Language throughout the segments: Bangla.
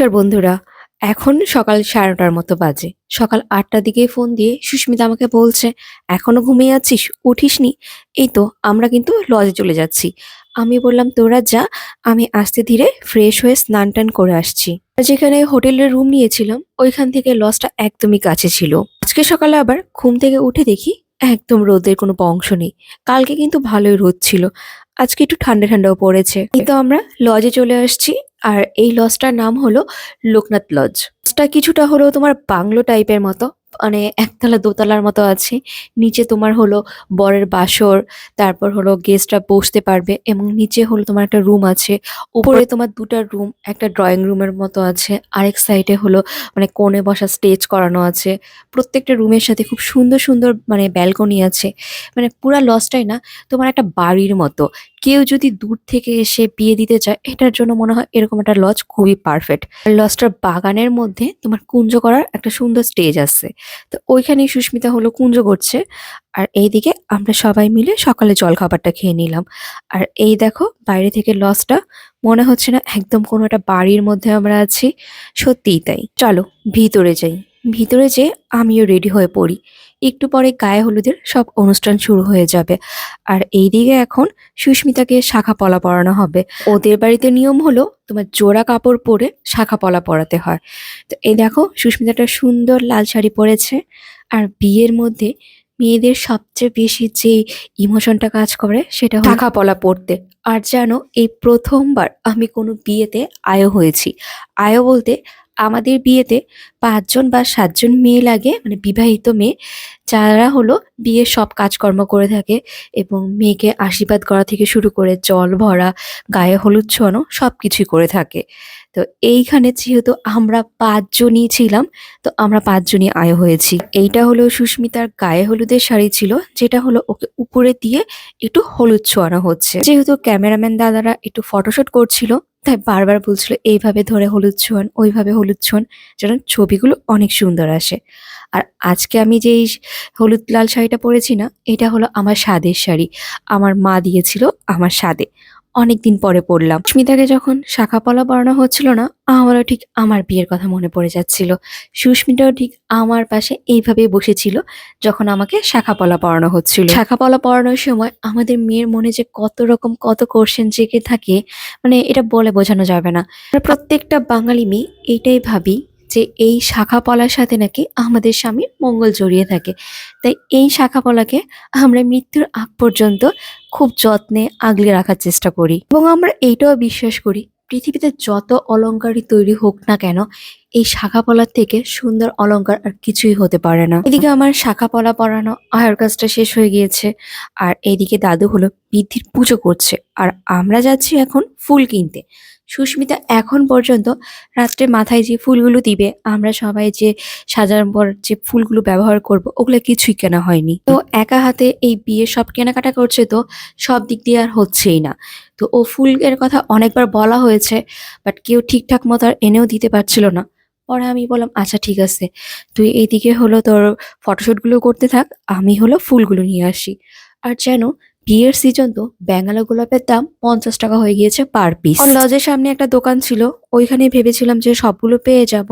নমস্কার বন্ধুরা, এখন সকাল সাড়ে নটার মতো বাজে। সকাল আটটার দিকে ফোন দিয়ে সুস্মিতা আমাকে বলছে, এখনও ঘুমিয়ে আছিস? উঠিসনি? এই তো, আমরা কিন্তু লজে চলে যাচ্ছি। আমি বললাম, তোরা যা, আমি আস্তে ধীরে ফ্রেশ হয়ে স্নান টান করে আসছি। যেখানে হোটেলের রুম নিয়েছিলাম, ওইখান থেকে লজটা একদমই কাছে ছিল। আজকে সকালে আবার ঘুম থেকে উঠে দেখি একদম রোদের কোনো অংশ নেই। কালকে কিন্তু ভালোই রোদ ছিল। আজকে একটু ঠান্ডা ঠান্ডাও পড়েছে। কিন্তু আমরা লজে চলে আসছি। আর এই লজটার নাম হলো লোকনাথ লজ লজটা কিছুটা হলো তোমার বাংলো টাইপের মতো। মানে একতলা দোতলার মতো আছে। নিচে তোমার হলো বরের বাসর, তারপর হলো গেস্টরা বসতে পারবে এবং নিচে হলো তোমার একটা রুম আছে। উপরে তোমার দুটা রুম একটা ড্রয়িং রুমের মতো আছে। আরেক সাইডে হলো মানে কোণে বসা স্টেজ করানো আছে। প্রত্যেকটা রুমের সাথে খুব সুন্দর সুন্দর মানে ব্যালকনি আছে। মানে পুরা লজটাই না, তোমার একটা বাড়ির মতো। কেউ যদি দূর থেকে এসে বিয়ে দিতে চায়, এটার জন্য মনে হয় এরকম একটা লজ খুবই পারফেক্ট লজটার বাগানের মধ্যে তোমার কুঞ্জ করার একটা সুন্দর স্টেজ আছে। তো ওইখানেই সুস্মিতা হলো কুঞ্জ করছে। আর এইদিকে আমরা সবাই মিলে সকালে জল খাবারটা খেয়ে নিলাম। আর এই দেখো, বাইরে থেকে লজটা মনে হচ্ছে না একদম কোনো একটা বাড়ির মধ্যে আমরা আছি। সত্যিই তাই। চলো ভিতরে যাই। ভিতরে যে আমিও রেডি হয়ে পড়ি। একটু পরে গায়ে হলুদের সব অনুষ্ঠান শুরু হয়ে যাবে। আর এইদিকে এখন সুস্মিতাকে শাখা পলা পরানো হবে। ওদের বাড়িতে নিয়ম হলো তোমার জোড়া কাপড় পরে শাখা পলা পরাতে হয়। তো এই দেখো সুস্মিতাটা সুন্দর লাল শাড়ি পরেছে। আর বিয়ের মধ্যে মেয়েদের সবচেয়ে বেশি যে ইমোশনটা কাজ করে সেটা শাখা পলা পরতে। আর জানো এই প্রথমবার আমি কোনো বিয়েতে আয় হয়েছি। আয় বলতে আমাদের বিয়েতে পাঁচজন বা সাতজন মেয়ে লাগে মানে বিবাহিত মেয়ে। যারা হলো বিয়ের সব কাজকর্ম করে থাকে এবং মেয়েকে আশীর্বাদ করা থেকে শুরু করে জল ভরা, গায়ে হলুদ ছোঁয়ানো সব কিছুই করে থাকে। তো এইখানে যেহেতু আমরা পাঁচজনই ছিলাম, তো আমরা পাঁচজনই আয় হয়েছি। এইটা হলো সুস্মিতার গায়ে হলুদের শাড়ি ছিল, যেটা হলো ওকে উপরে দিয়ে একটু হলুদ ছোঁয়ানো হচ্ছে। যেহেতু ক্যামেরাম্যান দাদারা একটু ফটোশুট করছিল, তাই বারবার বলছিল, এইভাবে ধরে হলুদ ছোঁয়ান, ওইভাবে হলুদ ছোঁয়ান, যেন ছবিগুলো অনেক সুন্দর আসে। আর আজকে আমি যেই হলুদ লাল শাড়িটা পরেছি না, এটা হলো আমার স্বাদের শাড়ি। আমার মা দিয়েছিল আমার স্বাদে। অনেক দিন পরে পড়লাম সুস্মিতাকে যখন শাখা পলা পরানো হচ্ছিল না, আমারও ঠিক আমার বিয়ের কথা মনে পড়ে যাচ্ছিল। সুস্মিতাও ঠিক আমার পাশে এইভাবে বসেছিল যখন আমাকে শাখা পলা পরানো হচ্ছিল। শাখা পলা পরানোর সময় আমাদের মেয়ের মনে যে কত রকম, কত কোশ্চেন জেগে থাকে মানে এটা বলে বোঝানো যাবে না। প্রত্যেকটা বাঙালি মেয়ে এইটাই ভাবি যে এই শাখা পলার সাথে নাকি আমাদের স্বামীর মঙ্গল জড়িয়ে থাকে। তাই এই শাখা পলাকে আমরা মৃত্যুর আগ পর্যন্ত খুব যত্নে আগলে রাখার চেষ্টা করি। এবং আমরা এইটাও বিশ্বাস করি, পৃথিবীতে যত অলংকারই তৈরি হোক না কেন, এই শাখা পলার থেকে সুন্দর অলংকার আর কিছুই হতে পারে না। এদিকে আমার শাখা পলা পরানো আয়ার কাজটা শেষ হয়ে গিয়েছে, আর এদিকে দাদু হলো বৃদ্ধির পুজো করছে। আর আমরা যাচ্ছি এখন ফুল কিনতে। সুস্মিতা এখন পর্যন্ত রাত্রে মাথায় যে ফুলগুলো দিবে, আমরা সবাই যে সাজানোর পর যে ফুলগুলো ব্যবহার করব, ওগুলো কিছুই কেনা হয়নি। তো একা হাতে এই বিয়ে সব কেনাকাটা করছে তো সব দিক দিয়ে আর হচ্ছেই না। তো ও ফুলের কথা অনেকবার বলা হয়েছে বাট কেউ ঠিকঠাক মতো আর এনেও দিতে পারছিল না। পরে আমি বললাম আচ্ছা ঠিক আছে। তুই এইদিকে হলো তোর ফটোশুটগুলো করতে থাক, আমি হলো ফুলগুলো নিয়ে আসি। আর যেন বিয়ের সিজন তো ব্যাঙ্গালো গোলাপের দাম পঞ্চাশ টাকা হয়ে গিয়েছে পার পিস লজের সামনে একটা দোকান ছিল ওইখানে ভেবেছিলাম যে সবগুলো পেয়ে যাব।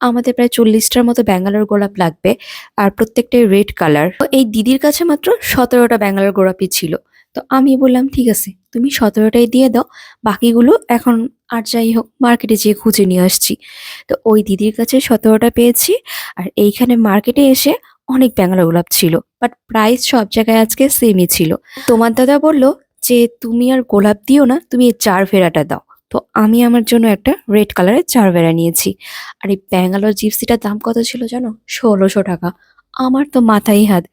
আমাদের প্রায় চল্লিশটার মতো ব্যাঙ্গালোর গোলাপ লাগবে আর প্রত্যেকটাই রেড কালার তো এই দিদির কাছে মাত্র সতেরোটা ব্যাঙ্গালোর গোলাপই ছিল। তো আমি বললাম, ঠিক আছে, তুমি সতেরোটাই দিয়ে দাও, বাকিগুলো এখন আর যাই হোক মার্কেটে যেয়ে খুঁজে নিয়ে আসছি। তো ওই দিদির কাছে সতেরোটা পেয়েছি আর এইখানে মার্কেটে এসে অনেক ব্যাঙ্গালোর গোলাপ ছিল বাট প্রাইস সব জায়গায় আজকে সেমই ছিল। তোমার দাদা বলল যে, তুমি আর গোলাপ দিও না, তুমি এই চার ভেড়াটা দাও। তো আমি আমার জন্য একটা রেড কালারের চার ভেড়া নিয়েছি। আর এই ব্যাঙ্গালোর জিপসিটার দাম কত ছিল জানো? ষোলোশো টাকা। আমার তো মাথায় হাত।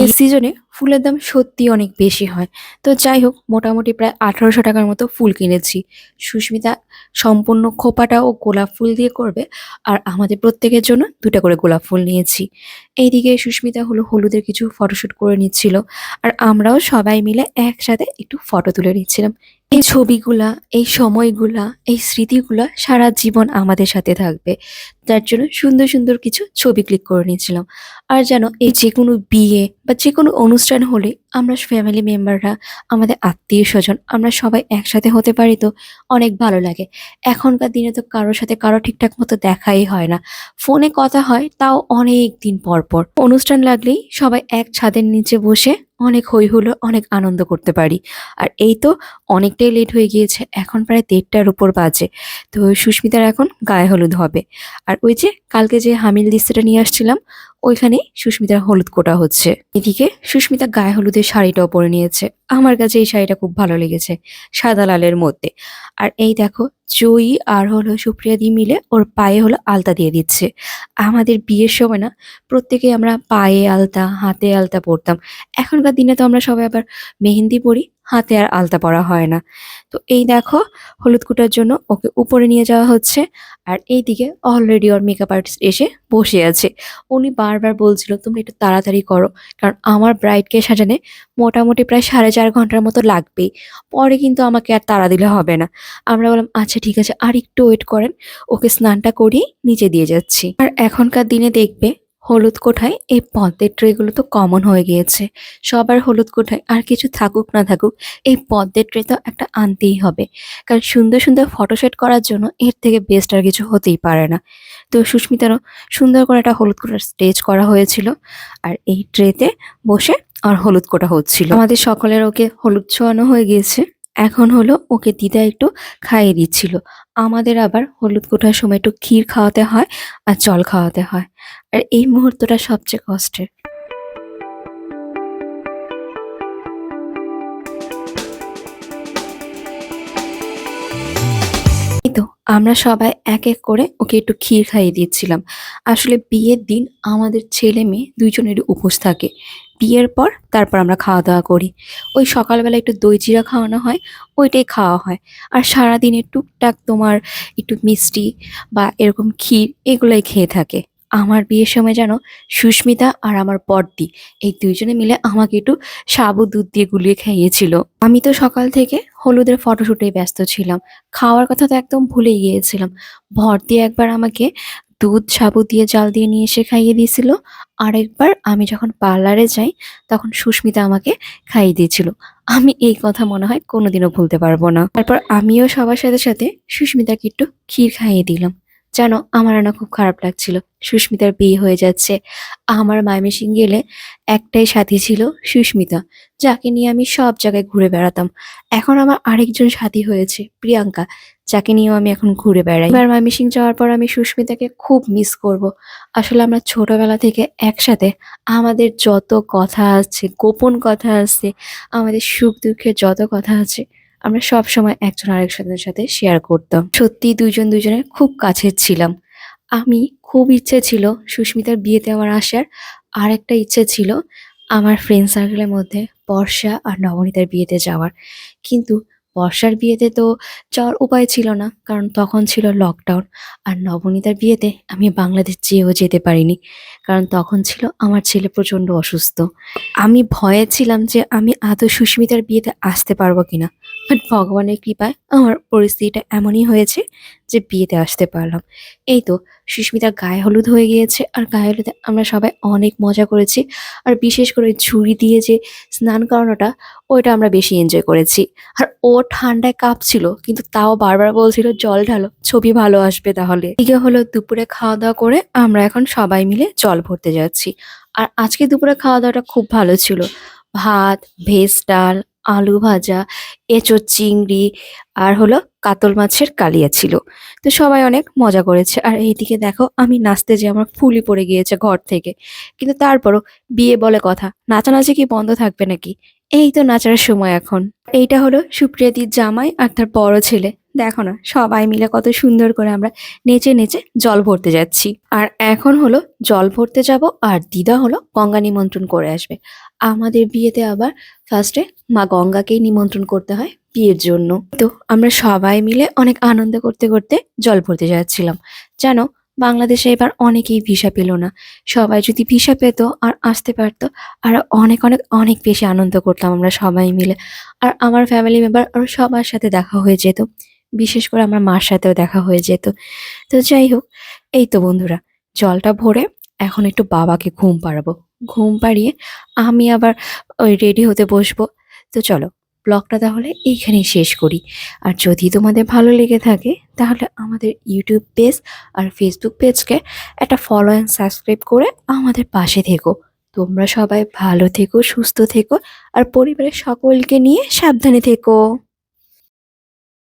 এই সিজনে ফুলের দাম সত্যি অনেক বেশি হয়। তো যাই হোক, মোটামুটি প্রায় আঠারোশো টাকার মতো ফুল কিনেছি। সুস্মিতা সম্পূর্ণ খোপাটা ও গোলাপ ফুল দিয়ে করবে আর আমাদের প্রত্যেকের জন্য দুটা করে গোলাপ ফুল নিয়েছি। এইদিকে সুস্মিতা হলো হলুদের কিছু ফটোশ্যুট করে নিচ্ছিল আর আমরাও সবাই মিলে একসাথে একটু ফটো তুলে নিচ্ছিলাম। এই ছবিগুলা, এই সময়গুলা, এই স্মৃতিগুলা সারা জীবন আমাদের সাথে থাকবে। যার জন্য সুন্দর সুন্দর কিছু ছবি ক্লিক করে নিয়েছিলাম আর যেন এই যে কোনো বিয়ে বা যে কোনো অনুষ্ঠান হলে আমরা ফ্যামিলি মেম্বাররা আমাদের আত্মীয় স্বজন, আমরা সবাই একসাথে হতে পারি তো অনেক ভালো লাগে। এখনকার দিনে তো কারোর সাথে কারও ঠিকঠাক মতো দেখাই হয় না। ফোনে কথা হয় তাও অনেক দিন পর পর। অনুষ্ঠান লাগলেই সবাই এক ছাদের নিচে বসে অনেক হই হুলো অনেক আনন্দ করতে পারি। আর এই তো অনেকটাই লেট হয়ে গিয়েছে, এখন প্রায় দেড়টার উপর বাজে। তো সুস্মিতার এখন গায়ে হলুদ হবে। আর ওই যে কালকে যে হামিল দিস্তাটা নিয়ে আসছিলাম ওইখানে সুস্মিতার হলুদ কোটা হচ্ছে। এদিকে সুস্মিতা গায়ে হলুদের শাড়িটাও পরে নিয়েছে। আমার কাছে এই শাড়িটা খুব ভালো লেগেছে, সাদা লালের মধ্যে। আর এই দেখো জয়ী আর হলো সুপ্রিয়া দি মিলে ওর পায়ে হলো আলতা দিয়ে দিচ্ছে। আমাদের বিয়ের সময় না প্রত্যেকে আমরা পায়ে আলতা, হাতে আলতা পরতাম। এখনকার দিনে তো আমরা সবাই আবার মেহেন্দি পরি হাতে আর আলতা পরা হয় না। তো এই দেখো, হলুদ কুটার জন্য ওকে উপরে নিয়ে যাওয়া হচ্ছে। আর এইদিকে অলরেডি ওর মেকআপ আর্টিস্ট এসে বসে আছে। উনি বারবার বলছিল, তুমি একটু তাড়াতাড়ি করো, কারণ আমার ব্রাইডকে সাজানে মোটামুটি প্রায় সাড়ে চার ঘণ্টার মতো লাগবেই। পরে কিন্তু আমাকে আর তাড়া দিলে হবে না। আমরা বললাম আচ্ছা ঠিক আছে, আর একটু ওয়েট করেন। ওকে স্নানটা করিয়ে নিচে দিয়ে যাচ্ছি। আর এখনকার দিনে দেখবে হলুদ কোঠায় এই পদ্মের ট্রেগুলো তো কমন হয়ে গিয়েছে। সবার হলুদ কোঠায় আর কিছু থাকুক না থাকুক, এই পদ্মের ট্রে তো একটা আনতেই হবে। কারণ সুন্দর সুন্দর ফটোশেট করার জন্য এর থেকে বেস্ট আর কিছু হতেই পারে না। তো সুস্মিতারও সুন্দর করে একটা হলুদ কোটার স্টেজ করা হয়েছিল আর এই ট্রেতে বসে আর হলুদ কোটা হচ্ছিল। আমাদের সকলের ওকে হলুদ ছোঁয়ানো হয়ে গিয়েছে। এখন হলো ওকে দিদা একটু খাইয়ে দিচ্ছিল। আমাদের আবার হলুদ কোঠার সময় একটু ক্ষীর খাওয়াতে হয় আর জল খাওয়াতে হয়। আর এই মুহূর্তটা সবচেয়ে কষ্টের। আমরা সবাই এক এক করে ওকে একটু ক্ষীর খাইয়ে দিয়েছিলাম আসলে বিয়ের দিন আমাদের ছেলে মেয়ে দুইজনেরই উপোস থাকে। বিয়ের পর তারপর আমরা খাওয়া দাওয়া করি। ওই সকালবেলা একটু দই জিরা খাওয়ানো হয়, ওইটাই খাওয়া হয়। আর সারাদিনে টুকটাক তোমার একটু মিষ্টি বা এরকম ক্ষীর এগুলোই খেয়ে থাকে। আমার বিয়ের সময় যেন সুস্মিতা আর আমার বড়দি এই দুইজনে মিলে আমাকে একটু সাবু দুধ দিয়ে গুলিয়ে খাইয়েছিল। আমি তো সকাল থেকে হলুদের ফটোশ্যুটে ব্যস্ত ছিলাম। খাওয়ার কথা তো একদম ভুলেই গিয়েছিলাম। ভর দিয়ে একবার আমাকে দুধ, সাবু দিয়ে জাল দিয়ে নিয়ে এসে খাইয়ে দিয়েছিল। আরেকবার আমি যখন পার্লারে যাই, তখন সুস্মিতা আমাকে খাইয়ে দিয়েছিল। আমি এই কথা মনে হয় কোনোদিনও ভুলতে পারব না। তারপর আমিও সবার সাথে সাথে সুস্মিতাকে একটু ক্ষীর খাইয়ে দিলাম। জানো আমার না খুব খারাপ লাগছিল। সুস্মিতার বিয়ে হয়ে যাচ্ছে। আমার মাইমেসিং গেলে একটাই সাথী ছিল সুস্মিতা, যাকে নিয়ে আমি সব জায়গায় ঘুরে বেড়াতাম। এখন আমার আরেকজন সাথী হয়েছে, প্রিয়াঙ্কা, যাকে নিয়েও আমি এখন ঘুরে বেড়াই। এবার ময়মনসিং যাওয়ার পর আমি সুস্মিতাকে খুব মিস করব। আসলে আমরা ছোটবেলা থেকে একসাথে আমাদের যত কথা আছে, গোপন কথা আছে, আমাদের সুখ দুঃখের যত কথা আছে আমরা সব সময় একজন আরেকজনের সাথে শেয়ার করতাম। সত্যি দুজন দুজনের খুব কাছের ছিলাম। আমি খুব ইচ্ছে ছিল সুস্মিতার বিয়েতে আমার আসার। আর একটা ইচ্ছে ছিল আমার ফ্রেন্ড সার্কেলের মধ্যে বর্ষা আর নবনীতার বিয়েতে যাওয়ার। কিন্তু বর্ষার বিয়েতে তো যাওয়ার উপায় ছিল না, কারণ তখন ছিল লকডাউন আর নবনীতার বিয়েতে আমি বাংলাদেশ যেয়েও যেতে পারিনি, কারণ তখন ছিল আমার ছেলে প্রচণ্ড অসুস্থ। আমি ভয়ে ছিলাম যে আমি আদৌ সুস্মিতার বিয়েতে আসতে পারব কিনা বাট ভগবানের কৃপায় আমার পরিস্থিতিটা এমনই হয়েছে যে বিয়েতে আসতে পারলাম। এই তো, সুস্মিতার গায়ে হলুদ হয়ে গিয়েছে আর গায়ে হলুদে আমরা সবাই অনেক মজা করেছি। আর বিশেষ করে ঝুড়ি দিয়ে যে স্নান করানোটা, ওইটা আমরা বেশি এনজয় করেছি। আর ও ঠান্ডায় কাঁপছিল, কিন্তু তাও বারবার বলছিল, জল ঢালো, ছবি ভালো আসবে তাহলে। এদিকে হলো দুপুরে খাওয়া দাওয়া করে আমরা এখন সবাই মিলে জল ভরতে যাচ্ছি। আর আজকে দুপুরে খাওয়া দাওয়াটা খুব ভালো ছিল। ভাত, ভেজ ডাল আলু ভাজা এঁচোর চিংড়ি আর হলো কাতল মাছের কালিয়া ছিল। তো সবাই অনেক মজা করেছে। আর এইদিকে দেখো, আমি নাচতে যে আমার ফুলি পড়ে গিয়েছে ঘর থেকে। কিন্তু তারপরও বিয়ে বলে কথা। নাচানাচি কি বন্ধ থাকবে নাকি? এই তো নাচার সময় এখন। এইটা হলো সুপ্রিয়াদির জামাই আর তার বড় ছেলে। দেখো না, সবাই মিলে কত সুন্দর করে আমরা নেচে নেচে জল ভরতে যাচ্ছি। আর এখন হলো জল ভরতে যাব আর দিদা হলো গঙ্গা নিমন্ত্রণ করে আসবে। আমাদের বিয়েতে আবার ফার্স্টে মা গঙ্গাকেই নিমন্ত্রণ করতে হয় বিয়ের জন্য। তো আমরা সবাই মিলে অনেক আনন্দ করতে করতে জল ভরতে যাচ্ছিলাম। জানো বাংলাদেশে এবার অনেকেই ভিসা পেল না। সবাই যদি ভিসা পেতো আর আসতে পারতো, আর অনেক অনেক অনেক বেশি আনন্দ করতাম আমরা সবাই মিলে। আর আমার ফ্যামিলি মেম্বার আর সবার সাথে দেখা হয়ে যেত। বিশেষ করে আমার মার সাথেও দেখা হয়ে যেত। তো যাই হোক, এই তো বন্ধুরা, জলটা ভরে এখন একটু বাবাকে ঘুম পাড়াবো। ঘুম পাড়িয়ে আমি আবার ওই রেডি হতে বসবো। তো চলো ব্লগটা তাহলে এইখানেই শেষ করি। আর যদি তোমাদের ভালো লেগে থাকে, তাহলে আমাদের ইউটিউব পেজ আর ফেসবুক পেজকে একটা ফলো অ্যান্ড সাবস্ক্রাইব করে আমাদের পাশে থেকো। তোমরা সবাই ভালো থেকো, সুস্থ থেকো, আর পরিবারের সকলকে নিয়ে সাবধানে থেকো।